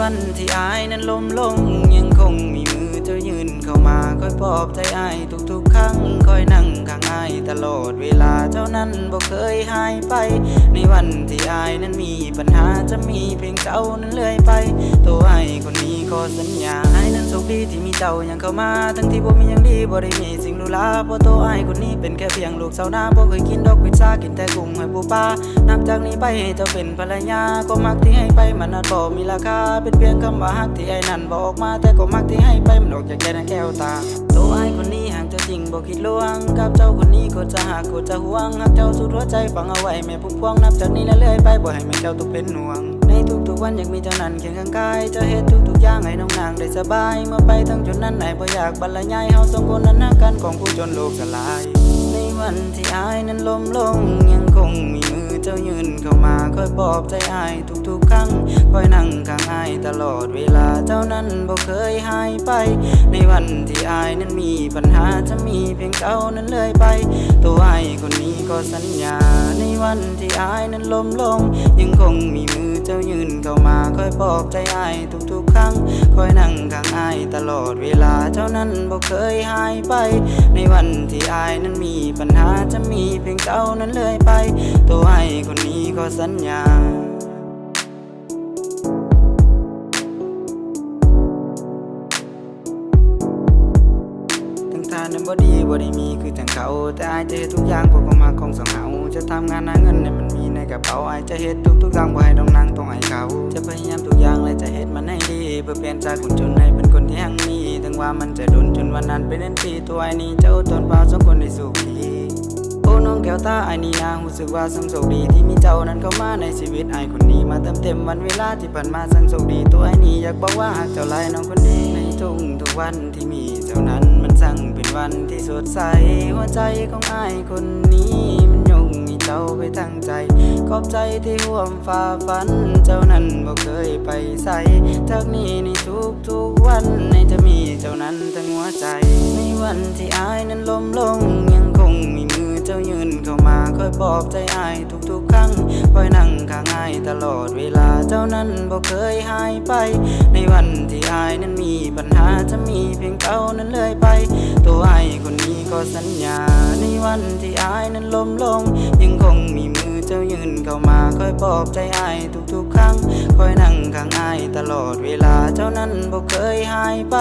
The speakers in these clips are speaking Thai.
วันที่อายนั้นล้มลง ยังคงมีมือเจ้ายืนเข้ามาคอยปลอบใจอายทุกๆ ครั้งคอยนั่งข้างอายตลอดเวลาเจ้านั้นบ่เคยหายไป ในวันที่อายนั้นมีปัญหาจะมีเพียงเจ้านั้นเลื่อยไป ตัวอายคนนี้ขอสัญญาอายนั้นโชคดีที่มีเจ้ายังเข้ามา ทั้งที่บ่มียังดีบ่ได้มีสิ่งหรูหราเพราะตัวอายคนนี้เป็นแค่เพียงลูกสาวนาบ่เคยกินดอกพิซซ่ากินแต่กุ้งหอยปูปลา จากนี้ไปเจ้าเป็นภรรยาก็มักที่ให้ไปมันอาจบ่มีราคาเป็นเพียงคำว่าฮักที่ไอ้นั่นบอกมา แต่ก็มักที่ให้ไปมันออกจากใจในแก้วตาตัวไอ้คนนี้ห่ากเจ้าจริงบอกคิดลวงกับเจ้าคนนี้ก็จะหักก็จะห่วงหักเจ้าสุดหัวใจฟังเอาไว้แม่ผู้พวงนับจากนี้แล้วเรื่อยไปบ่ให้แม่เจ้าตกเป็นห่วง ในทุกๆวันอยากมีเจ้านั้นเคียงข้างกายจะเฮ็ดทุกๆอย่างให้น้องนางได้สบาย เมื่อไปทั้งจนนั้นไหนบ่อยากบรรยายเฮาสองคนนั้นหักกันของผู้จนโลกสลาย ในวันที่อายนั้นล้มลงยัง ยืนเข้ามาคอยปลอบใจอายทุกๆครั้งคอยนั่งข้างอายตลอดเวลาเจ้านั้นบ่เคยหายไป ในวันที่อายนั้นมีปัญหาจะมีเพียงเจ้านั้นเลยไป ตัวอายคนนี้ก็สัญญา ในวันที่อายนั้นล้มลง ยังคงมีมือเจ้ายืนเข้ามาคอยปลอบใจอายทุกๆครั้งคอยนั่งข้างอายตลอดเวลาเจ้านั้นบ่เคยหายไป ในวันที่อายนั้นมีปัญหาจะมีเพียงเจ้านั้นเลยไป ตัวอายคนนี้ก็สัญญาทั้งทานั้นบ่ดีบ่ได้มีคือจังเขาแต่อายจะเฮ็ดทุกอย่างเพื่อความรักของสองเฮาจะทำงานหาเงินให้มันมีในกระเป๋าอายจะเฮ็ดทุกทุกๆอย่างบ่ให้ต้องนั่งต้องให้เขา จะพยายามทุกอย่างและจะเฮ็ดมันให้ดีเพื่อเปลี่ยนจากคนจนให้เป็นคนที่ยั่งมีถึงว่ามันจะโดนจนวันนั้นเป็นเดือนปีตัวไอ้นี้จะอดทนเปล่าสองคนได้สุขดี อ้น้องแก้วตาไอ้นี่นะรู้สึกว่าสังโชคดีที่มีเจ้านั้นเข้ามาในชีวิตไอ้คนนี้มาเติมเต็มวันเวลาที่ผ่านมาสังโชคดีตัวไอ้นี่อยากบอกว่าหากเจ้าไล่น้องคนดีในทุกทุกวันที่มีเจ้านั้นมันสั่งเป็นวันที่สดใสหัวใจของไอ้คนนี้มันยงมีเจ้าไปทั้งใจ ขอบใจที่ห่วมฝ่าฟัน เจ้านั้นบ่เคยไปใส่ทักนี้ในทุกทุกๆวันในจะมีเจ้านั้นทั้งหัวใจ ในวันที่อายนั้นล้มลงยังคง เจ้ายืนเข้ามาคอยปลอบใจอายทุกๆครั้งคอยนั่งข้างอายตลอดเวลาเจ้านั้นบ่เคยหายไป ในวันที่อายนั้นมีปัญหาจะมีเพียงเจ้านั้นเลื่อยไป ตัวอายคนนี้ก็สัญญา ในวันที่อายนั้นล้มลง ยังคงมีมือเจ้ายืนเข้ามาคอยปลอบใจอายทุกๆครั้งคอยนั่งข้างอายตลอดเวลาเจ้านั้นบ่เคยหายไป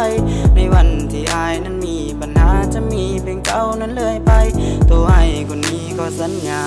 ในวันที่อายนั้นมีปัญหาจะมีเพียงเจ้านั้นเลื่อยไป คนนี้ก็สัญญา